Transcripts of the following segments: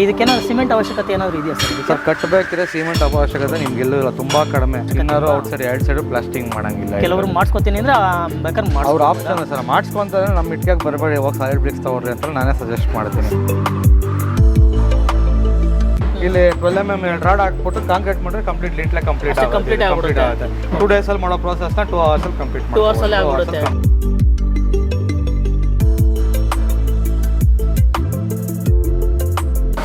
ಇದಕ್ಕೇನಾದ್ರು cement ಅವಶ್ಯಕತೆ ಏನಾದ್ರು ಇದೆಯಾ ಸರ್ ಸರ್ ಕಟ್ಟಬೇಕಿದ್ರೆ ಸಿಮೆಂಟ್ ಅವಶ್ಯಕತೆ ನಿಮ್ಗೆ ಎಲ್ಲೂ ಇಲ್ಲ ತುಂಬಾ ಕಡಿಮೆ. ಏನಾದ್ರು ಔಟ್ ಸೈಡ್ ಎರಡು ಸೈಡ್ ಪ್ಲಾಸ್ಟಿಂಗ್ ಮಾಡಂಗಿಲ್ಲ ಕೆಲವರು ಮಾಡ್ಸ್ಕೊತೀನಿ ಅಂದ್ರೆ ಆ, ಬೇಕಾದ್ರೆ ಮಾಡಿ ಅವ್ರ ಆಪ್ಷನ್ ಸರ್ ಮಾಡ್ಸ್ಕೊಂತಾರೆ ನಮ್ಮ ಇಟ್ಕಾಗ ಬರಬೇಡಿ ಹೋಗಿ ಸಾಲಿಡ್ ಬ್ರಿಕ್ಸ್ ತಗೊಳ್ರಿ ಅಂತ ನಾನೇ ಸಜೆಸ್ಟ್ ಮಾಡ್ತೀನಿ. ಇಲ್ಲಿ ಟ್ವೆಲ್ ಎಂ ಎಂ ರಾಡ್ ಹಾಕ್ಬಿಟ್ಟು ಕಾಂಕ್ರೀಟ್ ಮಾಡಿದ್ರೆ ಕಂಪ್ಲೀಟ್ ಲಿಂಟ್ಲೆ ಕಂಪ್ಲೀಟ್ ಕಂಪ್ಲೀಟ್ ಆಗುತ್ತೆ. ಟೂ ಡೇಸಲ್ಲಿ ಮಾಡೋ ಪ್ರೋಸೆಸ್ನ ಟೂ ಅವರ್ಸಲ್ಲಿ ಕಂಪ್ಲೀಟ್ ಟೂ ಅವರ್ಸಲ್ಲೇ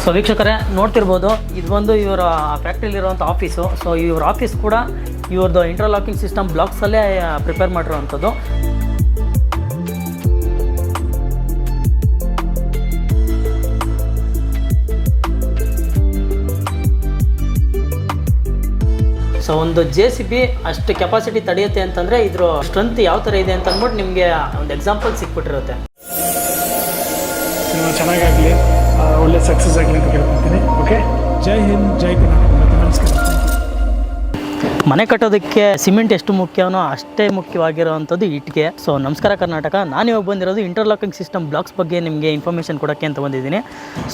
ಸೊ ವೀಕ್ಷಕರೇ, ನೋಡ್ತಿರ್ಬೋದು, ಇದು ಬಂದು ಇವರ ಫ್ಯಾಕ್ಟ್ರಿಲಿರುವಂಥ ಆಫೀಸು ಸೊ ಇವ್ರ ಆಫೀಸ್ ಕೂಡ ಇವ್ರದ್ದು ಇಂಟರ್ಲಾಕಿಂಗ್ ಸಿಸ್ಟಮ್ ಬ್ಲಾಕ್ಸಲ್ಲೇ ಪ್ರಿಪೇರ್ ಮಾಡಿರೋವಂಥದ್ದು. ಸೊ ಒಂದು ಜೆ ಸಿ ಬಿ ಅಷ್ಟು ಕೆಪಾಸಿಟಿ ತಡೆಯುತ್ತೆ ಅಂತಂದರೆ, ಇದ್ರ ಸ್ಟ್ರೆಂತ್ ಯಾವ ಥರ ಇದೆ ಅಂತ ಅಂದ್ಬಿಟ್ಟು ನಿಮಗೆ ಒಂದು ಎಕ್ಸಾಂಪಲ್ ಸಿಕ್ಬಿಟ್ಟಿರುತ್ತೆ. ಚೆನ್ನಾಗಾಗಲಿ. ಒಳ್ಳೆ ಸಕ್ಸಸ್ ಆಗಲಿ ಅಂತ ಕೇಳ್ಕೊತೀನಿ ಓಕೆ ಜೈ ಹಿಂದ್ ಜೈ ಕರ್ನಾಟಕ. ಮತ್ತೆ ನಮಸ್ಕಾರ ಮನೆ ಕಟ್ಟೋದಕ್ಕೆ ಸಿಮೆಂಟ್ ಎಷ್ಟು ಮುಖ್ಯವೋ ಅಷ್ಟೇ ಮುಖ್ಯವಾಗಿರುವಂಥದ್ದು ಇಟ್ಟಿಗೆ. ಸೊ ನಮಸ್ಕಾರ ಕರ್ನಾಟಕ. ನಾನು ಇವಾಗ ಬಂದಿರೋದು ಇಂಟರ್ಲಾಕಿಂಗ್ ಸಿಸ್ಟಮ್ ಬ್ಲಾಕ್ಸ್ ಬಗ್ಗೆ ನಿಮಗೆ ಇನ್ಫಾರ್ಮೇಷನ್ ಕೊಡೋಕ್ಕೆ ಅಂತ ಬಂದಿದ್ದೀನಿ.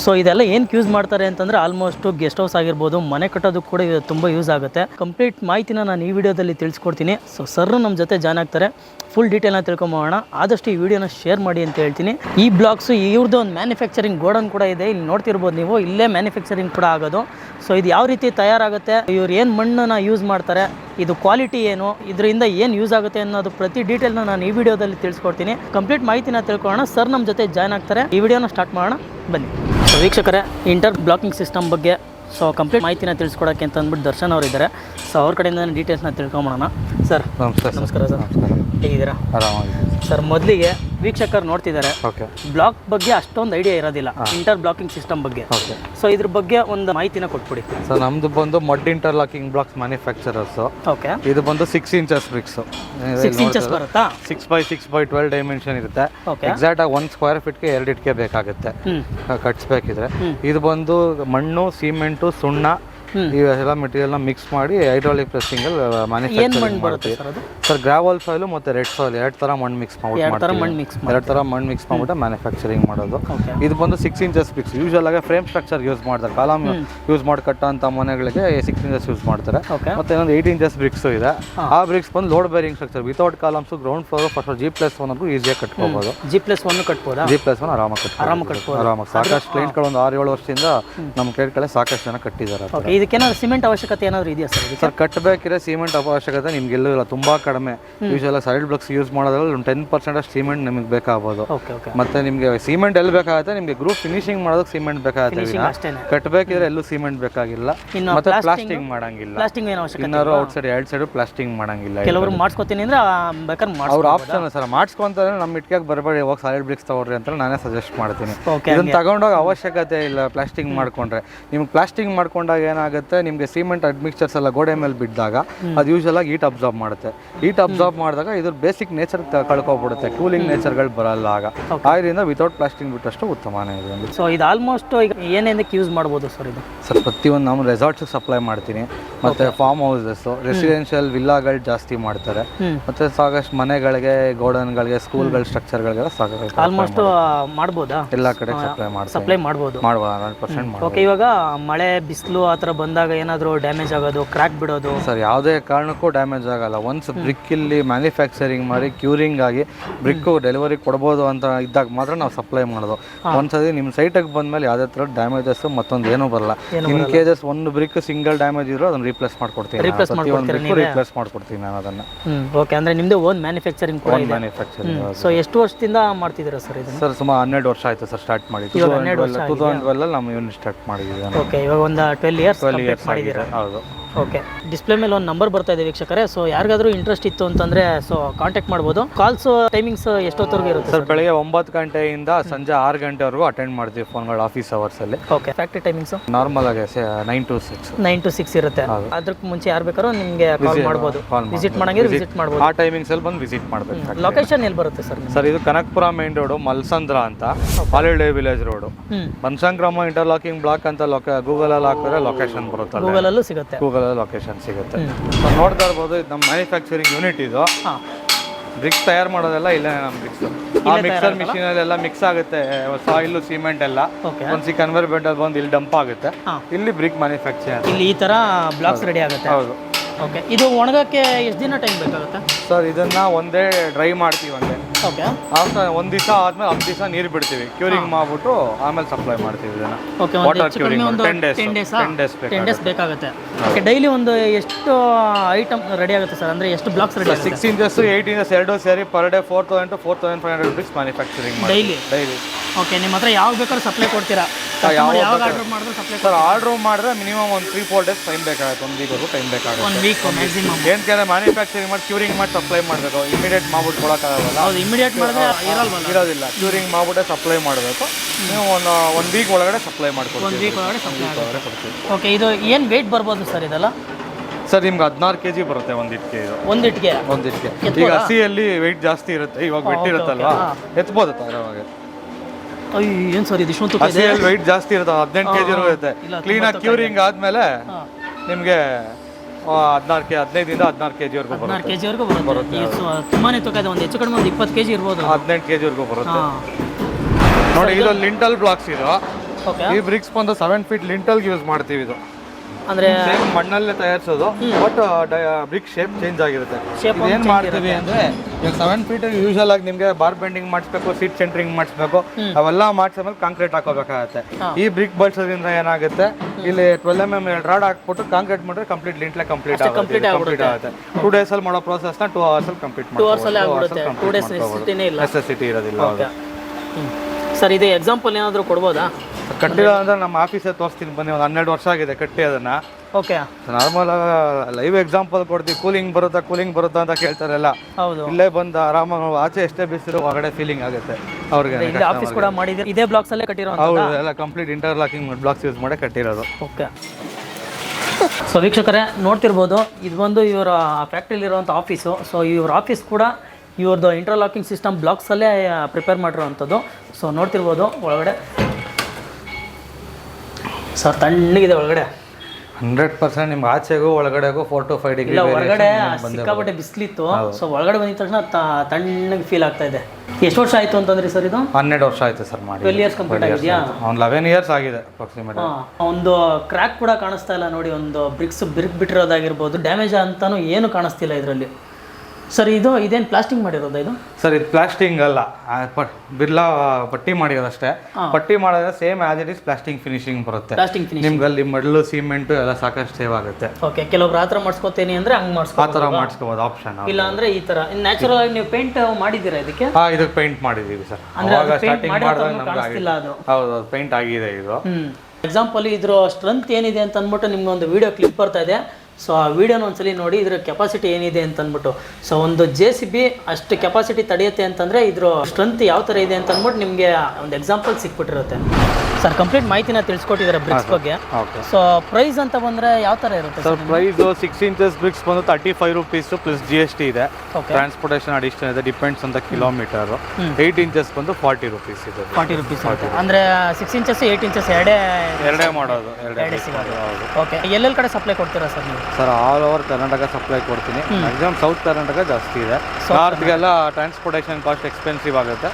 ಸೊ ಇದೆಲ್ಲ ಏನಕ್ಕೆ ಯೂಸ್ ಮಾಡ್ತಾರೆ ಅಂತಂದರೆ ಆಲ್ಮೋಸ್ಟ್ ಗೆಸ್ಟ್ ಹೌಸ್ ಆಗಿರ್ಬೋದು, ಮನೆ ಕಟ್ಟೋದಕ್ಕೆ ಕೂಡ ಇದು ತುಂಬ ಯೂಸ್ ಆಗುತ್ತೆ. ಕಂಪ್ಲೀಟ್ ಮಾಹಿತಿನ ನಾನು ಈ ವಿಡಿಯೋದಲ್ಲಿ ತಿಳಿಸ್ಕೊಡ್ತೀನಿ. ಸೊ ಸರ್ ನಮ್ಮ ಜೊತೆ ಜಾಯ್ನ್ ಆಗ್ತಾರೆ. ಫುಲ್ ಡೀಟೇಲ್ನ ತಿಳ್ಕೊಂಬೋಣ ಆದಷ್ಟು ಈ ವಿಡಿಯೋನ ಶೇರ್ ಮಾಡಿ ಅಂತ ಹೇಳ್ತೀನಿ. ಈ ಬ್ಲಾಕ್ಸು ಇವ್ರದ್ದು ಒಂದು ಮ್ಯಾನುಫ್ಯಾಕ್ಚರಿಂಗ್ ಗೋಡನ್ ಕೂಡ ಇದೆ. ಇಲ್ಲಿ ನೋಡ್ತಿರ್ಬೋದು ನೀವು, ಇಲ್ಲೇ ಮ್ಯಾನುಫ್ಯಾಕ್ಚರಿಂಗ್ ಕೂಡ ಆಗೋದು. ಸೊ ಇದು ಯಾವ ರೀತಿ ತಯಾರಾಗುತ್ತೆ? ಇವ್ರು ಏನು ಮಣ್ಣನ್ನು ಯೂಸ್ ಮಾಡ್ತಾರೆ? ಇದು ಕ್ವಾಲಿಟಿ ಏನು? ಇದರಿಂದ ಏನು ಯೂಸ್ ಆಗುತ್ತೆ ಅನ್ನೋದು ಪ್ರತಿ ಡೀಟೇಲ್ನ ನಾನು ಈ ವಿಡಿಯೋದಲ್ಲಿ ತಿಳಿಸ್ಕೊಡ್ತೀನಿ. ಕಂಪ್ಲೀಟ್ ಮಾಹಿತಿನ ತಿಳ್ಕೊಳ್ಳೋಣ. ಸರ್ ನಮ್ಮ ಜೊತೆ ಜಾಯ್ನ್ ಆಗ್ತಾರೆ. ಈ ವಿಡಿಯೋನ ಸ್ಟಾರ್ಟ್ ಮಾಡೋಣ. ಬನ್ನಿ. ಸೊ ವೀಕ್ಷಕರೇ ಇಂಟರ್ ಬ್ಲಾಕಿಂಗ್ ಸಿಸ್ಟಮ್ ಬಗ್ಗೆ ಸೊ ಕಂಪ್ಲೀಟ್ ಮಾಹಿತಿನ ತಿಳಿಸ್ಕೊಡೋಕ್ಕೆ ಅಂತ ಅಂದ್ಬಿಟ್ಟು ದರ್ಶನ್ ಅವರಿದ್ದಾರೆ ಸೊ ಅವ್ರ ಕಡೆಯಿಂದ ಡೀಟೇಲ್ಸ್ನ ತಿಳ್ಕೊಂಬೋಣ ಸರ್ ನಮಸ್ತೆ ಸರ್ ನಮಸ್ಕಾರ ಸರ್ ನಮಸ್ಕಾರ. ಹೇಗಿದ್ದೀರಾ? ಆರಾಮಾಗಿ ಸರ್ ಮೊದಲಿಗೆ ವೀಕ್ಷಕರು ನೋಡ್ತಿದ್ದಾರೆ. ಬ್ಲಾಕ್ ಬಗ್ಗೆ ಅಷ್ಟೊಂದು ಐಡಿಯಾ ಇರೋದಿಲ್ಲ. ಇಂಟರ್ ಬ್ಲಾಕಿಂಗ್ ಸಿಸ್ಟಮ್ ಬಗ್ಗೆ. ಓಕೆ. ಸೊ ಇದ್ರ ಬಗ್ಗೆ ಒಂದು ಮಾಹಿತಿನ ಕೊಟ್ಬಿಡಿ. ಸರ್ ನಮ್ದು ಬಂದು mud interlocking blocks manufacturers okay. ಇದು ಬಂದು six inches bricks six inches ಬರುತ್ತಾ? Six by six by twelve dimension ಇರುತ್ತೆ. ಎಕ್ಸಾಕ್ಟ್ ಆಗಿ ಒಂದು ಸ್ಕ್ವೇರ್ ಫೀಟ್ಗೆ ಎರಡು ಇಟ್ಕೆ ಬೇಕಾಗುತ್ತೆ. ಕಟ್ಸ್ಬೇಕಿದ್ರೆ. ಇದು ಬಂದು ಮಣ್ಣು ಸಿಮೆಂಟು ಸುಣ್ಣ. ಇವೆಲ್ಲ ಮೆಟೀರಿಯಲ್ನ ಮಿಕ್ಸ್ ಮಾಡಿ ಹೈಡ್ರಾಲಿಕ್ ಪ್ರೆಸ್ಸಿಂಗಲ್ಲಿ ಅಲ್ಲಿ ಮ್ಯಾನುಫ್ಯಾಕ್ಚರಿಂಗ್ ಮಾಡ್ತೀವಿ. ಸರ್ ಗ್ರಾವಲ್ ಸಾಯಿಲ್ ಮತ್ತು ರೆಡ್ ಸಾಯಿಲ್ ಎರಡು ಥರ ಮಣ್ಣು ಮಿಕ್ಸ್ ಮಾಡ್ಬಿಟ್ಟು ಮಣ್ಣು ಮಿಕ್ಸ್ ಎರಡು ಥರ ಮಣ್ಣು ಮಿಕ್ಸ್ ಮಾಡ್ಬಿಟ್ಟು ಮ್ಯಾನುಫ್ಯಾಕ್ಚರಿಂಗ್ ಮಾಡೋದು. ಇದು ಬಂದು ಸಿಕ್ಸ್ ಇಂಚಸ್ ಬ್ರಿಕ್ಸ್ ಯೂಶಲ್ ಆಗಿ ಫ್ರೇಮ್ ಸ್ಟ್ರಕ್ಚರ್ ಯೂಸ್ ಮಾಡ್ತಾರೆ. ಕಾಲಮ್ ಯೂಸ್ ಮಾಡಿ ಕಟ್ಟೋಂಥ ಮನೆಗಳಿಗೆ ಸಿಕ್ಸ್ ಇಂಚಸ್ ಯೂಸ್ ಮಾಡ್ತಾರೆ. ಮತ್ತೆ ಇನ್ನೊಂದು ಏಯ್ಟ್ ಇಂಚಸ್ ಬ್ರಿಕ್ಸ್ ಇದೆ. ಆ ಬ್ರಿಕ್ಸ್ ಬಂದು load bearing structure without columns ground floor first G plus one ಈಸಿಯಾಗಿ ಕಟ್ಕೋಬಹುದು ಜಿ ಪ್ಲಸ್ ಒನ್ ಕಟ್ಬೋದು? ಜಿ ಪ್ಲಸ್ ಒನ್ ಆರಾಮಾಗಿ ಕಟ್ಬೋದು ಆರಾಮಾಗಿ ಕಟ್ಬೋದು. ಆರಾಮಾಗಿ. ಸಾಕಷ್ಟು ಕ್ಲೈಂಟ್ಗಳು ಒಂದು ಆರು ಏಳು ವರ್ಷದಿಂದ ನಮ್ಮ ಕ್ಲೈಂಟ್ಗಳೇ ಸಾಕಷ್ಟು ಜನ ಕಟ್ಟಿದ್ದಾರೆ ಥರ. ಸಿಮೆಂಟ್ ಅವಶ್ಯಕತೆ ಏನಾದರೂ ಇದೆಯಾ ಸರ್ ಇದಕ್ಕೆ? ಸರ್ ಕಟ್ಟಬೇಕಿರೋ ಸಿಮೆಂಟ್ ಅವಶ್ಯಕತೆ ನಿಮ್ಗೆ ಎಲ್ಲೂ ಇಲ್ಲ ತುಂಬಾ ಕಡಿಮೆ. ಯೂಶಲ್ ಸೈಡ್ ಬ್ಲಾಕ್ಸ್ ಯೂಸ್ ಮಾಡೋದ್ರಲ್ಲಿ ಒಂದು ಟೆನ್ ಪರ್ಸೆಂಟ್ ಅಷ್ಟು ಸಿಮೆಂಟ್ ನಿಮಗೆ ಬೇಕಾಗ್ಬೋದು. ಓಕೆ ಓಕೆ ಮತ್ತೆ ನಿಮಗೆ ಸಿಮೆಂಟ್ ಎಲ್ಲಿ ಬೇಕಾಗುತ್ತೆ? ನಿಮಗೆ ಗ್ರೂಪ್ ಫಿನಿಶಿಂಗ್ ಮಾಡೋದಕ್ಕೆ ಸಿಮೆಂಟ್ ಬೇಕಾಗುತ್ತೆ ಅಷ್ಟೇನೆ. ಕಟ್ಟಬೇಕಿದ್ರೆ ಎಲ್ಲೂ ಸಿಮೆಂಟ್ ಬೇಕಾಗಿಲ್ಲ. ಇನ್ನು ಮತ್ತೆ ಪ್ಲಾಸ್ಟಿಂಗ್ ಮಾಡಂಗಿಲ್ಲ. ಪ್ಲಾಸ್ಟಿಂಗ್ ಏನು ಅವಶ್ಯಕತೆ ಇನ್ನಾರು ಔಟ್ ಸೈಡ್ ಎರಡು ಸೈಡ್ ಪ್ಲಾಸ್ಟಿಂಗ್ ಮಾಡಂಗಿಲ್ಲ ಕೆಲವರು ಮಾಡ್ಸ್ಕೊತೀನಿ ಅಂದ್ರೆ ಬೇಕಾದ್ರೆ ಅವ್ರ ಮಾಡಿಸ್ಬೋದು ಆಪ್ಷನ್ ಸರ್ ಮಾಡಿಸ್ಕೊಂತಾರೆ ನಮ್ಮ ಇಟ್ಕೆ ಬರಬೇಡಿ ಹೋಗಿ ಸಾಲಿಡ್ ಬ್ರಿಕ್ಸ್ ತಗೊಳ್ರಿ ಅಂತ ನಾನೇ ಸಜೆಸ್ಟ್ ಮಾಡ್ತೀನಿ. ಇದನ್ನ ತಗೊಂಡೋಗಿ ಅವಶ್ಯಕತೆ ಇಲ್ಲ ಪ್ಲಾಸ್ಟಿಂಗ್ ಮಾಡ್ಕೊಂಡ್ರೆ. ನಿಮ್ಗೆ ಪ್ಲಾಸ್ಟಿಂಗ್ ಮಾಡ್ಕೊಂಡಾಗ ಏನಾಗುತ್ತೆ ನಿಮಗೆ ಸಿಮೆಂಟ್ ಅಡ್ಮಿಕ್ಚರ್ಸ್ ಎಲ್ಲ ಗೋಡೆ ಮೇಲೆ ಬಿದ್ದಾಗ ಅದು ಯೂಶಲ್ ಆಗಿ ಹೀಟ್ ಅಬ್ಸಾರ್ಬ್ ಮಾಡುತ್ತೆ. ಹೀಟ್ ಅಬ್ಸಾರ್ಬ್ ಮಾಡಿದಾಗ ಇದ್ರ ಬೇಸಿಕ್ ನೇಚರ್ ಕಳ್ಕೊಬಿಡುತ್ತೆ ಕೂಲಿಂಗ್ ನೇಚರ್ಗಳು ಬರಲ್ಲ ಆಗ. ಆದ್ರಿಂದ ವಿತೌಟ್ ಪ್ಲಾಸ್ಟಿಂಗ್ ಬಿಟ್ಟಷ್ಟು ಉತ್ತಮನೇ ಇದೆ ಸೊ ಇದು ಆಲ್ಮೋಸ್ಟ್ ಈಗ ಏನೇನಕ್ಕೆ ಯೂಸ್ ಮಾಡ್ಬೋದು ಸರ್ ಇದು? ಸರ್ ಪ್ರತಿಯೊಂದು ನಾವು ರೆಸಾರ್ಟ್ಸ್ ಸಪ್ಲೈ ಮಾಡ್ತೀನಿ. ಮತ್ತೆ ಫಾರ್ಮ್ ಹೌಸಸ್ ರೆಸಿಡೆನ್ಷಿಯಲ್ ವಿಲ್ಲಾಗಳು ಜಾಸ್ತಿ ಮಾಡ್ತಾರೆ. ಮತ್ತೆ ಸಾಕಷ್ಟು ಮನೆಗಳಿಗೆ ಗೋಡನ್ಗಳಿಗೆ ಸ್ಕೂಲ್ಗಳ ಸ್ಟ್ರಕ್ಚರ್ಗಳಿಗೆಲ್ಲ ಸಾಕಷ್ಟು ಆಲ್ಮೋಸ್ಟ್ ಮಾಡ್ಬೋದಾ? ಎಲ್ಲ ಕಡೆ ಸಪ್ಲೈ ಮಾಡಿ ಸಪ್ಲೈ ಮಾಡ್ಬೋದು. ಮಾಡ್ಬೋದು ಹಂಡ್ರೆಡ್ ಪರ್ಸೆಂಟ್ ಓಕೆ ಇವಾಗ ಮಳೆ ಬಿಸಿಲು ಆ ಥರ ಬಂದಾಗ ಏನಾದರೂ ಡ್ಯಾಮೇಜ್ ಆಗೋದು ಕ್ರ್ಯಾಕ್ ಬಿಡೋದು? ಸರ್ ಯಾವುದೇ ಕಾರಣಕ್ಕೂ ಡ್ಯಾಮೇಜ್ ಆಗಲ್ಲ. ಒನ್ಸ್ ಬ್ರಿಕ್ ಇಲ್ಲಿ ಮ್ಯಾನುಫ್ಯಾಕ್ಚರಿಂಗ್ ಮಾಡಿ ಕ್ಯೂರಿಂಗ್ ಆಗಿ ಬ್ರಿಕ್ ಡೆಲಿವರಿ ಕೊಡ್ಬೋದು ಅಂತ ಇದ್ದಾಗ ಮಾತ್ರ ನಾವು ಸಪ್ಲೈ ಮಾಡೋದು. ಒಂದ್ಸತಿ ನಿಮ್ಮ ಸೈಟಿಗೆ ಬಂದ್ಮೇಲೆ ಯಾವುದೇ ಥರ ಡ್ಯಾಮೇಜಸ್ ಮತ್ತೊಂದು ಏನೂ ಬರಲ್ಲ. ಇನ್ ಕೇಸಸ್ ಒಂದು ಬ್ರಿಕ್ ಸಿಂಗಲ್ ಡ್ಯಾಮೇಜ್ ಇರೋ ಅದನ್ನ ರೀಪ್ಲೇಸ್ ಮಾಡ್ಕೊಡ್ತೀನಿ ರೀಪ್ಲೇಸ್ ಮಾಡ್ಕೊಡ್ತೀರಾ ನೀವೇ? ರೀಪ್ಲೇಸ್ ಮಾಡ್ಕೊಡ್ತೀನಿ ನಾನು ಅದನ್ನ. ಹ್ಮ್ ಓಕೆ ಅಂದ್ರೆ ನಿಮ್ಮದೇ ಓನ್ ಮ್ಯಾನುಫ್ಯಾಕ್ಚರಿಂಗ್ ಕೂಡ ಇದೆ. ಮ್ಯಾನುಫ್ಯಾಕ್ಚರಿಂಗ್ ಸೊ ಎಷ್ಟು ವರ್ಷದಿಂದ ಮಾಡ್ತಿದ್ದೀರಾ ಸರ್ ಇದು ಸರ್ ಸುಮಾರು ಹನ್ನೆರಡು ವರ್ಷ ಆಯ್ತು ಸರ್ ಸ್ಟಾರ್ಟ್ ಮಾಡಿ ಟೂ ಇವಾಗ ವರ್ಷ ತೌಸಂಡ್ ಟ್ವೆಲ್ ಅಲ್ಲಿ ನಮ್ಮ ಯೂನಿಟ್ ಸ್ಟಾರ್ಟ್ ಮಾಡಿದ್ದೀವಿ ಓಕೆ ಇವಾಗ ಒಂದು twelve years twelve complete years ಮಾಡಿದ್ದೀರಾ? ಹೌದು. ಓಕೆ ಡಿಸ್ಪ್ಲೇ ಮೇಲೆ ಒಂದು ನಂಬರ್ ಬರ್ತಾ ಇದೆ ವೀಕ್ಷಕರೇ. ಸೊ ಯಾರಿಗಾದ್ರೂ ಇಂಟ್ರೆಸ್ಟ್ ಇತ್ತು ಅಂತಂದ್ರೆ ಸೊ ಕಾಂಟ್ಯಾಕ್ಟ್ ಮಾಡ್ಬೋದು. ಕಾಲ್ಸ್ ಟೈಮಿಂಗ್ಸ್ ಎಷ್ಟೊತ್ತವರೆಗೂ ಇರುತ್ತೆ ಸರ್? ಬೆಳಗ್ಗೆ ಒಂಬತ್ತು ಗಂಟೆಯಿಂದ ಸಂಜೆ ಆರು ಗಂಟೆವರೆಗೂ ಅಟೆಂಡ್ ಮಾಡ್ತೀವಿ ಫೋನ್ಗಳು ಆಫೀಸ್ ಅವರ್ಸ್ ಅಲ್ಲಿ. ಓಕೆ ಫ್ಯಾಕ್ಟ್ರಿ ಟೈಮಿಂಗ್ಸ್ ನಾರ್ಮಲ್ ಆಗಿ nine to six nine to six ಇರುತ್ತೆ. ಅದಕ್ಕೆ ಮುಂಚೆ ಯಾರು ಬೇಕಾದ್ರೂ ನಿಮಗೆ ಕಾಲ್ ಮಾಡ್ಬೋದು. ವಿಸಿಟ್ ಮಾಡಂಗಿದ್ರೆ ವಿಸಿಟ್ ಮಾಡ್ಬೋದು. ಆ ಟೈಮಿಂಗ್ಸ್ ಅಲ್ಲಿ ಬಂದು ವಿಸಿಟ್ ಮಾಡ್ಬೇಕು ಲೊಕೇಶನ್ ಎಲ್ಲಿ ಬರುತ್ತೆ ಸರ್ ಸರ್ ಇದು ಕನಕಪುರ ಮೈನ್ ರೋಡ್ ಮಲ್ಸಂದ್ರ ಅಂತ. ಹಾಲಿಡೇ ವಿಲೇಜ್ ರೋಡ್ ಮನ್ಸಂಗ್ರಾಮ ಬನಶಂಕ್ರಮ ಇಂಟರ್ಲಾಕಿಂಗ್ ಬ್ಲಾಕ್ ಅಂತ ಗೂಗಲ್ ಅಲ್ಲಿ ಹಾಕಿದ್ರೆ ಲೊಕೇಶನ್ ಬರುತ್ತೆ ಗೂಗಲ್ ಅಲ್ಲೂ ಸಿಗುತ್ತೆ. ಗೂಗಲಲ್ಲಿ ಲೊಕೇಶನ್ ಸಿಗುತ್ತೆ. ನೋಡ್ತಾ ಇರ್ಬೋದು ಇದು ನಮ್ಮ ಮ್ಯಾನುಫ್ಯಾಕ್ಚರಿಂಗ್ ಯೂನಿಟ್ ಇದು. ಬ್ರಿಕ್ಸ್ ತಯಾರು ಮಾಡೋದೆಲ್ಲ ಇಲ್ಲೇ ನಮ್ಮ ಬ್ರಿಕ್ಸ್ ಆ ಮಿಕ್ಸರ್ ಮಿಷಿನಲ್ಲೆಲ್ಲ ಎಲ್ಲ ಮಿಕ್ಸ್ ಆಗುತ್ತೆ ಸಾಯಿಲ್ ಸಿಮೆಂಟ್ ಎಲ್ಲ. ಒಂದ್ಸಿ ಕನ್ವರ್ ಬೆಡ್ ಅಲ್ಲಿ ಬಂದು ಇಲ್ಲಿ ಡಂಪ್ ಆಗುತ್ತೆ. ಇಲ್ಲಿ ಬ್ರಿಕ್ ಮ್ಯಾನುಫ್ಯಾಕ್ಚರ್ ಇಲ್ಲಿ ಈ ತರ ಬ್ಲಾಕ್ಸ್ ರೆಡಿ ಆಗುತ್ತೆ? ಹೌದು. ಓಕೆ ಇದು ಒಣಗಕ್ಕೆ ಎಷ್ಟು ದಿನ ಟೈಮ್ ಬೇಕಾಗುತ್ತೆ? ಸರ್ ಇದನ್ನ ಒಂದೇ ಡ್ರೈ ಮಾಡ್ತೀವಿ ಒಂದೇ. ಓಕೆ. ಆಫ್ಟರ್ ಒಂದು ದಿವಸ ಆದ್ಮೇಲೆ ಹತ್ತು ದಿವಸ ನೀರು ಬಿಡ್ತೀವಿ. ಕ್ಯೂರಿಂಗ್ ಮಾಡ್ಬಿಟ್ಟು ಆಮೇಲೆ ಸಪ್ಲೈ ಮಾಡ್ತೀವಿ ಇದನ್ನ. ಓಕೆ ಒಂದು ವಾಟರ್ ಹೆಚ್ಚು ಕ್ಯೂರಿಂಗ್ ಒಂದು ten days ten days ten days ten days ಬೇಕಾಗುತ್ತೆ ಓಕೆ ಡೈಲಿ ಒಂದು ಎಷ್ಟು ಐಟಮ್ ರೆಡಿ ಆಗುತ್ತೆ ಸರ್ ಅಂದರೆ ಎಷ್ಟು ಬ್ಲಾಕ್ಸ್ ರೆಡಿ ಆಗುತ್ತೆ? ಸಿಕ್ಸ್ ಇಂಚಸ್ ಏಯ್ಟ್ ಇಂಚಸ್ ಎರಡು ಸೇರಿ per day four thousand to four thousand five hundred rupees manufacturing daily daily okay ನಿಮ್ಮ ಹತ್ರ ಯಾವಾಗ ಬೇಕಾದ್ರೂ ಸಪ್ಲೈ ಕೊಡ್ತೀರಾ? ಯಾವಾಗ ಆರ್ಡರ್ ಮಾಡಿದ್ರು ಸಪ್ಲೈ ಸರ್ ಆರ್ಡ್ರ್ ಮಾಡಿದ್ರೆ ಮಿನಿಮಮ್ ಒಂದು ತ್ರೀ ಫೋರ್ ಡೇಸ್ ಟೈಮ್ ಬೇಕಾಗುತ್ತೆ ಒಂದು ವೀಕ್ವರೆಗೂ ಟೈಮ್ ಬೇಕಾಗುತ್ತೆ. ಒಂದು ವೀಕ್ ಮ್ಯಾಕ್ಸಿಮಮ್ ಏನು ಕೇಳಿದ್ರೆ ಮ್ಯಾನುಫ್ಯಾಕ್ಚರಿಂಗ್ ಮಾಡಿ ಕ್ಯೂರಿಂಗ್ ಮಾಡಿ ಸಪ್ಲೈ ಮಾಡಬೇಕು. ಇಮಿಡಿಯೇಟ್ ಮಾಡ್ಬಿಟ್ಟು ಕೊಡೋಕ್ಕಾಗಲ್ಲ ಹೌದು ಇಮಿಡಿಯೇಟ್ ಮಾಡಿದ್ರೆ ಇರಲ್ವಲ್ಲ? ಇರೋದಿಲ್ಲ. ಕ್ಯೂರಿಂಗ್ ಮಾಡ್ಬಿಟ್ಟೆ ಸಪ್ಲೈ ಮಾಡಬೇಕು. ನೀವು ಒಂದು ಒಂದು ವೀಕ್ ಒಳಗಡೆ ಸಪ್ಲೈ ಒಂದು ಮಾಡ್ಕೊಡ್ತೀವಿ ವೀಕ್ ಒಳಗಡೆ ಸಪ್ಲೈ ಒಳಗಡೆ ಕೊಡ್ತೀವಿ. ಓಕೆ ಇದು ಏನು ವೆಯ್ಟ್ ಬರ್ಬೋದು ಸರ್ ಇದೆಲ್ಲ? ಸರ್ ನಿಮ್ಗೆ ಹದಿನಾರು ಕೆ ಜಿ ಬರುತ್ತೆ ಒಂದು ಇಟ್ಕೆ ಇದು. ಒಂದು ಒಂದಿಟ್ಕೆ ಒಂದು ಇಟ್ಕೆ. ಈಗ ಹಸಿಯಲ್ಲಿ ವೆಯ್ಟ್ ಜಾಸ್ತಿ ಇರುತ್ತೆ. ಇವಾಗ ಬಿಟ್ಟಿರುತ್ತಲ್ವಾ? ಎತ್ಬೋದು ಆರಾಮಾಗಿ ಅಯ್ಯೋ ಏನು ಸರ್ ಇದು ಇಷ್ಟೊಂದು ತೂಕ ಇದೆ ಹಸಿಯಲ್ಲಿ ವೆಯ್ಟ್ ಜಾಸ್ತಿ ಇರುತ್ತೆ ಹದಿನೆಂಟು ಕೆ ಜಿ ಇರುತ್ತೆ. ಇಲ್ಲ, ಕ್ಲೀನಾಗಿ ಕ್ಯೂರಿಂಗ್ ಆದಮೇಲೆ ನಿಮಗೆ ಹದಿನಾರು ಕೆ ಹದಿನೈದಿಂದ ಹದಿನಾರು ಕೆ ಜಿವರೆಗೂ ಬರುತ್ತೆ. ಹದಿನಾರು ಕೆ ಜಿವರೆಗೂ ಬರುತ್ತೆ ಇದು ತುಂಬಾ ತೂಕ ಇದೆ ಒಂದು ಹೆಚ್ಚು ಕಡಿಮೆ ಒಂದು ಇಪ್ಪತ್ತು ಕೆ ಜಿ ಇರ್ಬೋದು. ಹದಿನೆಂಟು ಕೆ ಜಿವರೆಗೂ ಬರುತ್ತೆ. ಹಾಂ. ನೋಡಿ ಇದು ಲಿಂಟಲ್ ಬ್ಲಾಕ್ಸ್ ಇದು. ಓಕೆ. ಈ ಬ್ರಿಕ್ಸ್ ಬಂದು ಸೆವೆನ್ ಫೀಟ್ ಲಿಂಟಲ್ಗೆ ಯೂಸ್ ಮಾಡ್ತೀವಿ ಇದು. ಅಂದರೆ ಮಣ್ಣಲ್ಲೇ ತಯಾರಿಸೋದು ಬಟ್ ಬ್ರಿಕ್ ಶೇಪ್ ಚೇಂಜ್ ಆಗಿರುತ್ತೆ. ಏನ್ ಮಾಡ್ತೀವಿ ಅಂದ್ರೆ ಈಗ ಸೆವೆನ್ ಫೀಟ್ ಯೂಶಲ್ ಆಗಿ ನಿಮ್ಗೆ ಬಾರ್ ಬೆಂಡಿಂಗ್ ಮಾಡಿಸ್ಬೇಕು ಸೀಟ್ ಸೆಂಟ್ರಿಂಗ್ ಮಾಡಿಸ್ಬೇಕು ಅವೆಲ್ಲ ಮಾಡಿಸಿದ್ಮೇಲೆ ಕಾಂಕ್ರೀಟ್ ಹಾಕೋಬೇಕಾಗತ್ತೆ. ಈ ಬ್ರಿಕ್ ಬಳಸೋದ್ರಿಂದ ಏನಾಗುತ್ತೆ ಇಲ್ಲಿ ಟ್ವೆಲ್ ಎಂ ಎಂ ರಾಡ್ ಹಾಕ್ಬಿಟ್ಟು ಕಾಂಕ್ರೀಟ್ ಮಾಡಿದ್ರೆ ಕಂಪ್ಲೀಟ್ ಲಿಂಟ್ಲೆ ಕಂಪ್ಲೀಟ್ ಆಗುತ್ತೆ ಕಂಪ್ಲೀಟ್ ಆಗುತ್ತೆ. ಟೂ ಡೇಸ್ ಅಲ್ಲಿ ಮಾಡೋ ಪ್ರೋಸೆಸ್ನ ಟೂ ಅವರ್ಸ್ ಅಲ್ಲಿ ಕಂಪ್ಲೀಟ್ ಮಾಡಿ ನೆಸೆಸಿಟಿ ಇರೋದಿಲ್ಲ ಸರ್ ಇದು ಎಕ್ಸಾಂಪಲ್ ಏನಾದರೂ ಕೊಡ್ಬೋದಾ? ಕಟ್ಟಿರೋ ಅಂದ್ರೆ ನಮ್ಮ ಆಫೀಸೇ ತೋರಿಸ್ತೀನಿ ಬನ್ನಿ ಒಂದು ಹನ್ನೆರಡು ವರ್ಷ ಆಗಿದೆ ಕಟ್ಟಿ ಅದನ್ನ. ಓಕೆ. ನಾರ್ಮಲ್ ಲೈವ್ ಎಕ್ಸಾಂಪಲ್ ಕೊಡ್ತೀವಿ ಕೂಲಿಂಗ್ ಬರುತ್ತಾ ಕೂಲಿಂಗ್ ಬರುತ್ತಾ ಅಂತ ಕೇಳ್ತಾರಲ್ಲ ಹೌದು. ಇಲ್ಲೇ ಬಂದು ಆರಾಮಾಗಿ ಆಚೆ ಎಷ್ಟೇ ಬಿಸಿರು ಹೊರಗಡೆ ಫೀಲಿಂಗ್ ಆಗುತ್ತೆ ಅವ್ರಿಗೆ ಇಲ್ಲಿ ಆಫೀಸ್ ಕೂಡ ಮಾಡಿದ್ರೆ ಇದೇ ಬ್ಲಾಕ್ಸ್ ಅಲ್ಲೇ ಕಟ್ಟಿರೋ ಹೌದು ಎಲ್ಲ ಕಂಪ್ಲೀಟ್ ಇಂಟರ್ಲಾಕಿಂಗ್ ಬ್ಲಾಕ್ಸ್ ಯೂಸ್ ಮಾಡಿ ಕಟ್ಟಿರೋದು. ಓಕೆ. ಸೊ ವೀಕ್ಷಕರೇ ನೋಡ್ತಿರ್ಬೋದು ಇದು ಬಂದು ಇವರ ಫ್ಯಾಕ್ಟ್ರಿಲಿರುವಂಥ ಆಫೀಸು ಸೊ ಇವ್ರ ಆಫೀಸ್ ಕೂಡ ಇವ್ರದ್ದು ಇಂಟರ್ಲಾಕಿಂಗ್ ಸಿಸ್ಟಮ್ ಬ್ಲಾಕ್ಸಲ್ಲೇ ಪ್ರಿಪೇರ್ ಮಾಡಿರೋವಂಥದ್ದು. ಸೊ ನೋಡ್ತಿರ್ಬೋದು ಒಳಗಡೆ ಸರ್ ತಣ್ಣಗಿದೆ ಒಳಗಡೆ. ಹಂಡ್ರೆಡ್ ಪರ್ಸೆಂಟ್ ನಿಮ್ಗೆ ಆಚೆಗೂ ಒಳಗಡೆಗೂ ಫೋರ್ ಟು ಫೈವ್ ಡಿಗ್ರಿ ಇಲ್ಲ ಹೊರಗಡೆ ಸಿಕ್ಕಾಪಟ್ಟೆ ಬಿಸಿಲಿತ್ತು. ಸೊ ಒಳಗಡೆ ಬಂದಿದ ತಕ್ಷಣ ತಣ್ಣಗೆ ಫೀಲ್ ಆಗ್ತಾ ಇದೆ. ಎಷ್ಟು ವರ್ಷ ಆಯಿತು ಅಂತಂದ್ರೆ ಸರ್ ಇದು? ಹನ್ನೆರಡು ವರ್ಷ ಆಯ್ತು ಸರ್ ಮಾಡಿ. ಟ್ವೆಲ್ ಇಯರ್ಸ್ ಕಂಪ್ಲೀಟ್ ಆಗಿದೆಯಾ? ಒಂದು ಲೆವೆನ್ ಇಯರ್ಸ್ ಆಗಿದೆ ಅಪ್ರಾಕ್ಸಿಮೇಟ್ ಒಂದು ಕ್ರ್ಯಾಕ್ ಕೂಡ ಕಾಣಿಸ್ತಾ ಇಲ್ಲ ನೋಡಿ ಒಂದು ಬ್ರಿಕ್ಸ್ ಬಿರ್ಕ್ ಬಿಟ್ಟಿರೋದಾಗಿರ್ಬೋದು ಡ್ಯಾಮೇಜ್ ಅಂತಾನು ಏನು ಕಾಣಿಸ್ತಿಲ್ಲ ಇದರಲ್ಲಿ. ಸರ್ ಇದು ಇದೇನು ಪ್ಲಾಸ್ಟಿಂಗ್ ಮಾಡಿರೋದು ಇದು? ಸರ್ ಇದು ಪ್ಲಾಸ್ಟಿಂಗ್ ಅಲ್ಲ. ಆ, ಪ- ಬಿರ್ಲಾ ಪಟ್ಟಿ ಮಾಡಿರೋದಷ್ಟೇ. ಪಟ್ಟಿ ಮಾಡಿದ್ರೆ same as it is plastering finishing ಬರುತ್ತೆ. ಪ್ಲಾಸ್ಟಿಂಗ್ ಫಿನಿಶ್ ನಿಮ್ಗೆ ಅಲ್ಲಿ ಮಡ್ಲು ಸಿಮೆಂಟ್ ಎಲ್ಲ ಸಾಕಷ್ಟು ಸೇವ್ ಆಗುತ್ತೆ. ಓಕೆ ಕೆಲವೊಬ್ರು ಆ ಥರ ಅಂದ್ರೆ ಹಂಗ್ ಹಂಗೆ ಆ ಮಾಡಿಸ್ಕೋ ಥರ ಮಾಡಿಸ್ಕೋಬೋದು ಆಪ್ಷನ್ ಇಲ್ಲ ಅಂದ್ರೆ ಈ ತರ. ನ್ಯಾಚುರಲ್ ಆಗಿ ನೀವು ಪೇಂಟ್ ಮಾಡಿದ್ದೀರಾ ಇದಕ್ಕೆ? ಹಾ ಇದಕ್ಕೆ ಪೇಂಟ್ ಮಾಡಿದೀವಿ ಸರ್. ಅವಾಗ ಸ್ಟಾರ್ಟಿಂಗ್ ಮಾಡಿದಾಗ ಥರನೂ ನಮ್ಗೆ ಕಾಣಿಸ್ತಿಲ್ಲ ಅದು. ಹೌದು ಅದು ಪೇಂಟ್ ಆಗಿದೆ ಇದು. ಎಕ್ಸಾಂಪಲ್ ಇದ್ರ ಸ್ಟ್ರೆಂತ್ ಏನಿದೆ ಅಂತ ಅಂದ್ಬಿಟ್ಟು ನಿಮ್ಗೆ ಒಂದು ವಿಡಿಯೋ ಕ್ಲಿಪ್ ಬರ್ತಾ ಇದೆ. ಸೊ ಆ ವಿಡಿಯೋನ ಒಂದ್ಸಲಿ ನೋಡಿ, ಇದ್ರ ಕೆಪಾಸಿಟಿ ಏನಿದೆ ಅಂತ ಅಂದ್ಬಿಟ್ಟು ಸೊ ಒಂದು ಜೆ ಸಿ ಬಿ ಅಷ್ಟು ಕೆಪಾಸಿಟಿ ತಡೆಯುತ್ತೆ ಅಂತಂದರೆ ಇದ್ರ ಸ್ಟ್ರೆಂತ್ ಯಾವ ಥರ ಇದೆ ಅಂತ ಅಂದ್ಬಿಟ್ಟು ನಿಮಗೆ ಒಂದು ಎಕ್ಸಾಂಪಲ್ ಸಿಕ್ಬಿಟ್ಟಿರುತ್ತೆ. ಸರ್ ಕಂಪ್ಲೀಟ್ ಮಾಹಿತಿನ ತಿಳಿಸ್ಕೊಟ್ಟಿದ್ದಾರೆ ಬ್ರಿಕ್ಸ್ ಬಗ್ಗೆ. ಓಕೆ ಸೊ ಪ್ರೈಸ್ ಅಂತ ಬಂದರೆ ಯಾವ ಥರ ಇರುತ್ತೆ sir price six inches bricks ಬಂದು thirty five rupees plus G S T ಇದೆ ಟ್ರಾನ್ಸ್ಪೋರ್ಟೇಷನ್ ಅಡಿಷನ್ ಇದೆ ಡಿಪೆಂಡ್ಸ್ ಅಂತ ಕಿಲೋಮೀಟರ್ ಏಯ್ಟ್ ಇಂಚಸ್ ಬಂದು ಫಾರ್ಟಿ ರುಪೀಸ್ ಇದೆ. ಫಾರ್ಟಿ ರುಪೀಸ್ ಅಂದ್ರೆ ಸಿಕ್ಸ್ ಇಂಚಸ್ ಏಯ್ಟ್ ಇಂಚಸ್ ಎರಡೇ ಎರಡೇ ಮಾಡೋದು ಎರಡೇ ಸಿಗೋದು. ಓಕೆ ಎಲ್ಲೆಲ್ಲಿ ಕಡೆ ಸಪ್ಲೈ ಕೊಡ್ತೀರಾ ಸರ್ ನೀವು? Sir all over Karnataka supply ಕೊಡ್ತೀನಿ. ಮ್ಯಾಕ್ಸಿಮಮ್ ಸೌತ್ ಕರ್ನಾಟಕ ಜಾಸ್ತಿ ಇದೆ. ನಾರ್ತ್ಗೆಲ್ಲ ಟ್ರಾನ್ಸ್ಪೋರ್ಟೇಷನ್ ಕಾಸ್ಟ್ ಎಕ್ಸ್ಪೆನ್ಸಿವ್ ಆಗುತ್ತೆ.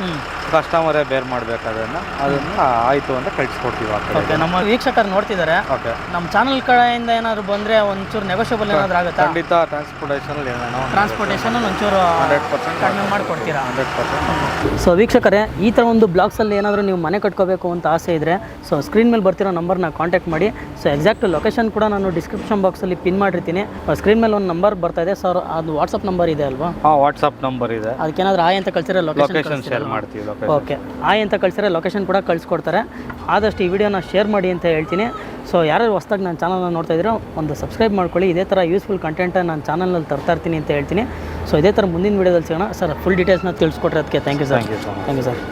ಕಸ್ಟಮರೇ ಬೇರ್ ಮಾಡ್ಬೇಕು ಅದನ್ನ ಅದನ್ನ ಆಯ್ತು ಅಂತ ಕಳಿಸ್ಕೊಡ್ತೀವಿ ಆ ಕಡೆ ಓಕೆ ನಮ್ಮ ವೀಕ್ಷಕರು ನೋಡ್ತಿದ್ದಾರೆ ಓಕೆ ನಮ್ಮ ಚಾನಲ್ ಕಡೆಯಿಂದ ಏನಾದ್ರು ಬಂದರೆ ಒಂಚೂರು ನೆಗೋಷಿಯಬಲ್ ಏನಾದರೂ ಆಗುತ್ತಾ? ಖಂಡಿತ ಟ್ರಾನ್ಸ್ಪೋರ್ಟೇಷನ್ ಏನೇನೋ ಟ್ರಾನ್ಸ್ಪೋರ್ಟೇಷನ್ ಒಂಚೂರು ಹಂಡ್ರೆಡ್ ಪರ್ಸೆಂಟ್ ಕಡಿಮೆ ಮಾಡಿಕೊಡ್ತೀರಾ? ಹಂಡ್ರೆಡ್ ಪರ್ಸೆಂಟ್ ಸೊ ವೀಕ್ಷಕರೇ ಈ ಥರ ಒಂದು ಬ್ಲಾಗ್ಸಲ್ಲಿ ಏನಾದರೂ ನೀವು ಮನೆ ಕಟ್ಕೋಬೇಕು ಅಂತ ಆಸೆ ಇದ್ದರೆ ಸೊ ಸ್ಕ್ರೀನ್ ಮೇಲೆ ಬರ್ತಿರೋ ನಂಬರ್ನ ಕಾಂಟ್ಯಾಕ್ಟ್ ಮಾಡಿ. ಸೊ ಎಕ್ಸಾಕ್ಟ್ ಲೊಕೇಶನ್ ಕೂಡ ನಾನು ಡಿಸ್ಕ್ರಿಪ್ಷನ್ ಬಾಕ್ಸಲ್ಲಿ ಪಿನ್ ಮಾಡಿರ್ತೀನಿ. ಸ್ಕ್ರೀನ್ ಮೇಲೆ ಒಂದು ನಂಬರ್ ಬರ್ತಾ ಇದೆ. ಸರ್ ಅದು ವಾಟ್ಸಪ್ ನಂಬರ್ ಇದೆ ಅಲ್ವಾ? ಹಾಂ ವಾಟ್ಸಪ್ ನಂಬರ್ ಇದೆ. ಅದಕ್ಕೇನಾದ್ರೂ ಆಯ್ ಅಂತ ಕಳ್ಸಿರೋ ಲೊಕೇಶನ್ ಶೇರ್ ಮಾಡ್ತೀವಿ ಓಕೆ. ಆಯ್ ಅಂತ ಕಳಿಸಿದ್ರೆ ಲೊಕೇಶನ್ ಕೂಡ ಕಳಿಸ್ಕೊಡ್ತಾರೆ. ಆದಷ್ಟು ಈ ವಿಡಿಯೋನ ಶೇರ್ ಮಾಡಿ ಅಂತ ಹೇಳ್ತೀನಿ. ಸೊ ಯಾರು ಹೊಸ್ದಾಗಿ ನನ್ನ ಚಾನಲ್ನ ನೋಡ್ತಾ ಇದ್ದೀರೋ ಒಂದು ಸಬ್ಸ್ಕ್ರೈಬ್ ಮಾಡ್ಕೊಳ್ಳಿ. ಇದೇ ಥರ ಯೂಸ್ಫುಲ್ ಕಂಟೆಂಟ್ ನಾನು ಚಾನಲ್ನಲ್ಲಿ ತರ್ತಾ ಇರ್ತೀನಿ ಅಂತ ಹೇಳ್ತೀನಿ. ಸೊ ಇದೇ ಥರ ಮುಂದಿನ ವೀಡಿಯೋದಲ್ಲಿ ಸಿಗೋಣ. ಸರ್ ಫುಲ್ ಡೀಟೇಲ್ಸ್ನ ತಿಳಿಸ್ಕೊಟ್ರೆ ಅದಕ್ಕೆ thank you sir thank you sir much thank you sir